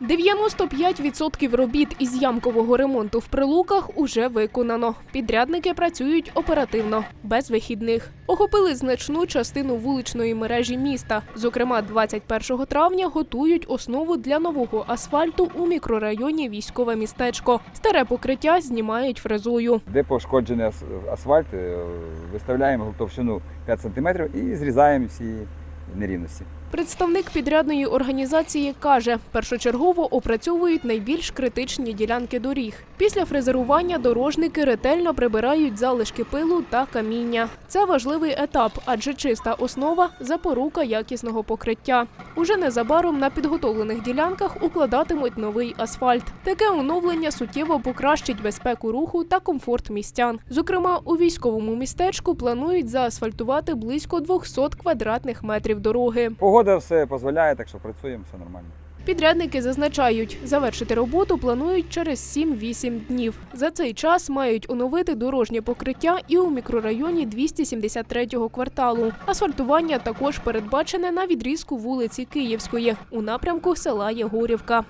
95% робіт із ямкового ремонту в прилуках уже виконано. Підрядники працюють оперативно, без вихідних. Охопили значну частину вуличної мережі міста. Зокрема, 21 травня готують основу для нового асфальту у мікрорайоні Військове містечко. Старе покриття знімають фрезою. Де пошкоджений асфальт, е, виставляємо товщину 5 см і зрізаємо всі нерівності. Представник підрядної організації каже, першочергово опрацьовують найбільш критичні ділянки доріг. Після фрезерування дорожники ретельно прибирають залишки пилу та каміння. Це важливий етап, адже чиста основа запорука якісного покриття. Уже незабаром на підготовлених ділянках укладатимуть новий асфальт. Таке оновлення суттєво покращить безпеку руху та комфорт містян. Зокрема, у військовому містечку планують заасфальтувати близько 200 квадратних метрів дороги. Погода все дозволяє, так що працюємо, все нормально. Підрядники зазначають, завершити роботу планують через 7-8 днів. За цей час мають оновити дорожнє покриття і у мікрорайоні 273-го кварталу. Асфальтування також передбачене на відрізку вулиці Київської у напрямку села Єгорівка.